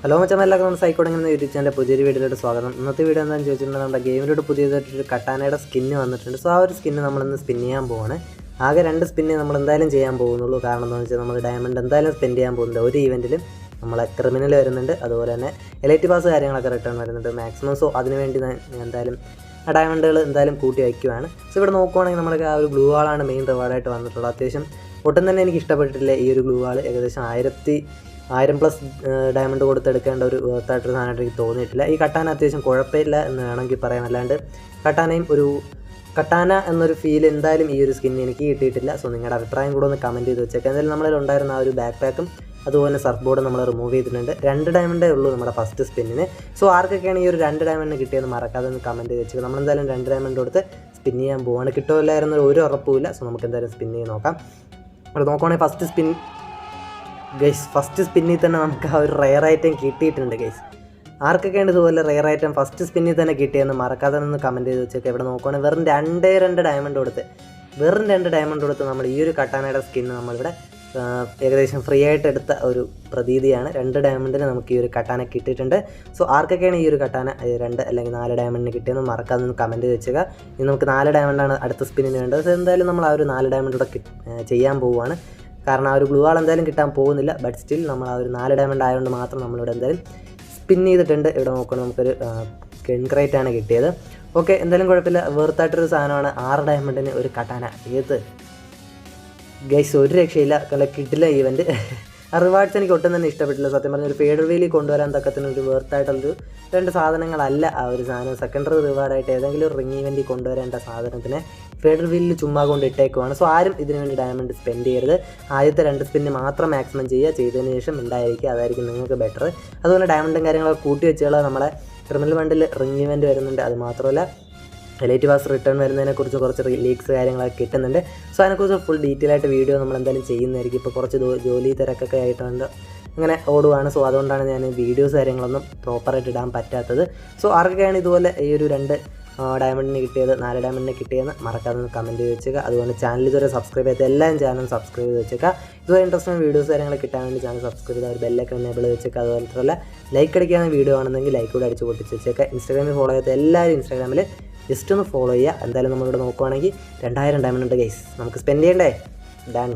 Hello മച്ചാൻ എല്ലാവർക്കും നമ്മുടെ സൈക്കോടെങ്ങനെ YouTube ചാനലിന്റെ പുതിയൊരു വീഡിയോയിലോട്ട് സ്വാഗതം. ഇന്നത്തെ വീഡിയോ എന്താണെന്ന് ചോദിച്ചിട്ടുണ്ടെങ്കിൽ നമ്മുടെ ഗെയിമിലോട്ട് പുതിയതായിട്ടൊരു കട്ടാനയുടെ സ്കിന്ന് വന്നിട്ടുണ്ട്. സോ ആ ഒരു സ്കിന്ന് നമ്മളിന്ന് സ്പിൻ ചെയ്യാൻ പോവാണ്. ആകെ രണ്ട് സ്പിന്നെ നമ്മൾ എന്തായാലും ചെയ്യാൻ പോകുന്നുള്ളൂ. കാരണം എന്താണെന്ന് വെച്ചാൽ നമ്മൾ ഡയമണ്ട് എന്തായാലും സ്പെൻഡ് ചെയ്യാൻ പോകുന്നുണ്ട്. ഒരു ഇവന്റിലും നമ്മളെ ക്രിമിനൽ വരുന്നുണ്ട്. അതുപോലെ തന്നെ എലൈറ്റ് പാസ് കാര്യങ്ങളൊക്കെ റിട്ടേൺ വരുന്നുണ്ട് മാക്സിമം സോ അതിനുവേണ്ടി എന്തായാലും ആ ഡയമണ്ടുകൾ എന്തായാലും കൂട്ടി വയ്ക്കുവാണ്. സോ ഇവിടെ നോക്കുവാണെങ്കിൽ നമ്മുടെ ആ ഒരു ബ്ലൂ വാളാണ് മെയിൻ റിവാർഡായിട്ട് വന്നിട്ടുള്ളത്. അത്യാവശ്യം ഒട്ടും തന്നെ എനിക്ക് ഇഷ്ടപ്പെട്ടിട്ടില്ല ഈ ഒരു ഗ്ലൂ വാൾ ഏകദേശം ആയിരത്തി ആയിരം പ്ലസ് ഡയമണ്ട് കൊടുത്തെടുക്കേണ്ട ഒരു വർത്തായിട്ടൊരു സാധനമായിട്ട് എനിക്ക് തോന്നിയിട്ടില്ല. ഈ കട്ടാന അത്യാവശ്യം കുഴപ്പമില്ല എന്ന് വേണമെങ്കിൽ പറയാം അല്ലാണ്ട് കട്ടാനയും ഒരു കട്ടാന എന്നൊരു ഫീൽ എന്തായാലും ഈ ഒരു സ്കിന്നിന് എനിക്ക് കിട്ടിയിട്ടില്ല. സോ നിങ്ങളുടെ അഭിപ്രായം കൂടെ ഒന്ന് കമന്റ് ചെയ്ത് വെച്ചേക്കാം. എന്തായാലും നമ്മളിൽ ഉണ്ടായിരുന്ന ആ ഒരു ബാക്ക് പാക്കും അതുപോലെ സർഫ് ബോർഡ് നമ്മൾ റിമൂവ് ചെയ്തിട്ടുണ്ട്. രണ്ട് ഡയമണ്ടേ ഉള്ളൂ നമ്മുടെ ഫസ്റ്റ് സ്പിന്നിന് സോ ആർക്കൊക്കെയാണ് ഈ ഒരു രണ്ട് ഡയമണ്ട് കിട്ടിയെന്ന് മറക്കാതെ ഒന്ന് കമന്റ് ചെയ്ത് വെച്ചേക്കാം. നമ്മളെന്തായാലും രണ്ട് ഡയമണ്ട് കൊടുത്ത് സ്പിൻ ചെയ്യാൻ പോവാണ്. കിട്ടുമല്ലായിരുന്നൊരു ഒരു ഉറപ്പുമില്ല സോ നമുക്ക് എന്തായാലും സ്പിൻ ചെയ്ത് നോക്കാം. അവിടെ നോക്കുവാണെങ്കിൽ ഫസ്റ്റ് സ്പിൻ ഗൈസ് ഫസ്റ്റ് സ്പിന്നിൽ തന്നെ നമുക്ക് ആ ഒരു റെയർ ഐറ്റം കിട്ടിയിട്ടുണ്ട് ഗൈസ് ആർക്കൊക്കെയാണ് ഇതുപോലെ റെയർ ഐറ്റം ഫസ്റ്റ് സ്പിന്നിൽ തന്നെ കിട്ടിയെന്ന് മറക്കാതെ ഒന്ന് കമന്റ് ചെയ്ത് വെച്ചൊക്കെ. ഇവിടെ നോക്കുവാണെങ്കിൽ വെറും രണ്ടേ രണ്ട് ഡയമണ്ട് കൊടുത്ത്. വെറും രണ്ട് ഡയമണ്ട് കൊടുത്ത് നമ്മൾ ഈ ഒരു കട്ടാനയുടെ സ്കിന്ന് നമ്മളിവിടെ ഏകദേശം ഫ്രീ ആയിട്ട് എടുത്ത ഒരു പ്രതീതിയാണ്. രണ്ട് ഡയമണ്ടിന് നമുക്ക് ഈ ഒരു കട്ടാന കിട്ടിയിട്ടുണ്ട്. സോ ആർക്കൊക്കെയാണ് ഈ ഒരു കട്ടാന രണ്ട് അല്ലെങ്കിൽ നാല് ഡയമണ്ടിന് കിട്ടിയെന്ന് മറക്കാതെ ഒന്ന് കമന്റ് വെച്ചുക ഇനി നമുക്ക് നാല് ഡയമണ്ടാണ് അടുത്ത സ്പിന്നിന് വേണ്ടത്. സോ എന്തായാലും നമ്മൾ ആ ഒരു നാല് ഡയമണ്ട് കൂടെ ചെയ്യാൻ പോവുകയാണ്. കാരണം ആ ഒരു ബ്ലൂ ആൾ എന്തായാലും കിട്ടാൻ പോകുന്നില്ല ബട്ട് സ്റ്റിൽ നമ്മൾ ആ ഒരു നാല് ഡയമണ്ട് ആയതുകൊണ്ട് മാത്രം നമ്മളിവിടെ എന്തായാലും സ്പിൻ ചെയ്തിട്ടുണ്ട്. ഇവിടെ നോക്കണം നമുക്കൊരു കെൺക്രൈറ്റ് ആണ് കിട്ടിയത്. ഓക്കെ എന്തായാലും കുഴപ്പമില്ല. വേർത്തായിട്ടൊരു സാധനമാണ്. ആറ് ഡയമണ്ടിന് ഒരു കട്ടാന. ഏത്? ഗൈസ് ഒരു രക്ഷയില്ല. കല കിട്ടില്ല ഈവന്റ് ആ റിവാർഡ്സ് എനിക്ക് ഒട്ടും തന്നെ ഇഷ്ടപ്പെട്ടില്ല. സത്യം പറഞ്ഞാൽ ഒരു ഫേഡർ വീലി കൊണ്ടുവരാൻ തക്കത്തിന് ഒരു വേർത്തായിട്ടുള്ളൊരു രണ്ട് സാധനങ്ങളല്ല ആ ഒരു സാധനം. സെക്കൻഡറി റിവാർഡായിട്ട് ഏതെങ്കിലും ഒരു റിംഗ് ഇവന്റിൽ കൊണ്ടുവരേണ്ട സാധനത്തിനെ. ഫേഡർ വീലിൽ ചുമ്മാ കൊണ്ട് ഇട്ടേക്കുവാണ്. സോ ആരും ഇതിനു വേണ്ടി ഡയമണ്ട് സ്പെൻഡ് ചെയ്യരുത്. ആദ്യത്തെ രണ്ട് സ്പിന്ന് മാത്രം മാക്സിമം ചെയ്യുക. ചെയ്തതിന് ശേഷം ഉണ്ടായിരിക്കുക അതായിരിക്കും നിങ്ങൾക്ക് ബെറ്റർ അതുപോലെ ഡയമണ്ടും കാര്യങ്ങളൊക്കെ കൂട്ടി വെച്ചുള്ള നമ്മളെ ക്രിമിനൽ ഫണ്ടിൽ റിംഗ് ഇവന്റ് വരുന്നുണ്ട്. അത് മാത്രമല്ല റിലേറ്റീവ് ആസ് റിട്ടേൺ വരുന്നതിനെക്കുറിച്ച് കുറച്ച് ലീക്സ് കാര്യങ്ങളൊക്കെ കിട്ടുന്നുണ്ട്. സോ അതിനെക്കുറിച്ച് ഫുൾ ഡീറ്റെയിൽ ആയിട്ട് വീഡിയോ നമ്മൾ എന്തായാലും ചെയ്യുന്നതായിരിക്കും. ഇപ്പോൾ കുറച്ച് ജോലി തിരക്കൊക്കെ ആയിട്ടുണ്ട്. അങ്ങനെ ഓടുവാണ്. സോ അതുകൊണ്ടാണ് ഞാൻ വീഡിയോസ് കാര്യങ്ങളൊന്നും പ്രോപ്പറായിട്ട് ഇടാൻ പറ്റാത്തത്. സോ ആർക്കൊക്കെയാണ് ഇതുപോലെ ഈ ഒരു രണ്ട് ഡയമണ്ടിന് കിട്ടിയത് നാല് ഡയമണ്ടിന് കിട്ടിയെന്ന് മറക്കാതെ ഒന്ന് കമന്റ് ചെയ്ത് വെച്ചേക്കുക അതുപോലെ ചാനൽ ഇതുവരെ സബ്സ്ക്രൈബ് ചെയ്ത എല്ലാവരും ചാനൽ സബ്സ്ക്രൈബ് ചെയ്ത് വെച്ചേക്കുക ഇതുപോലെ ഇൻട്രസ്റ്റിംഗ് വീഡിയോസ് കാര്യങ്ങൾ കിട്ടാൻ വേണ്ടി ചാനൽ സബ്സ്ക്രൈബ് ചെയ്ത് അവർ ബെല്ലൊക്കെ എനേബിൾ വെച്ചേക്കുക അതുപോലെ തന്നെ ലൈക്ക് അടിക്കാവുന്ന വീഡിയോ ആണെന്നെങ്കിൽ ലൈക്ക് കൂടെ അടിച്ച് പൊട്ടിച്ച് വെച്ചേക്കുക ഇൻസ്റ്റാഗ്രാമിൽ ഫോളോ ചെയ്ത എല്ലാവരും ഇൻസ്റ്റാഗ്രാമിൽ ജസ്റ്റ് ഒന്ന് ഫോളോ ചെയ്യുക. എന്തായാലും നമ്മളിവിടെ നോക്കുവാണെങ്കിൽ രണ്ടായിരം ഡയമണ്ട് ഉണ്ട് ഗൈസ് നമുക്ക് സ്പെൻഡ് ചെയ്യണ്ടേ? ഡൺ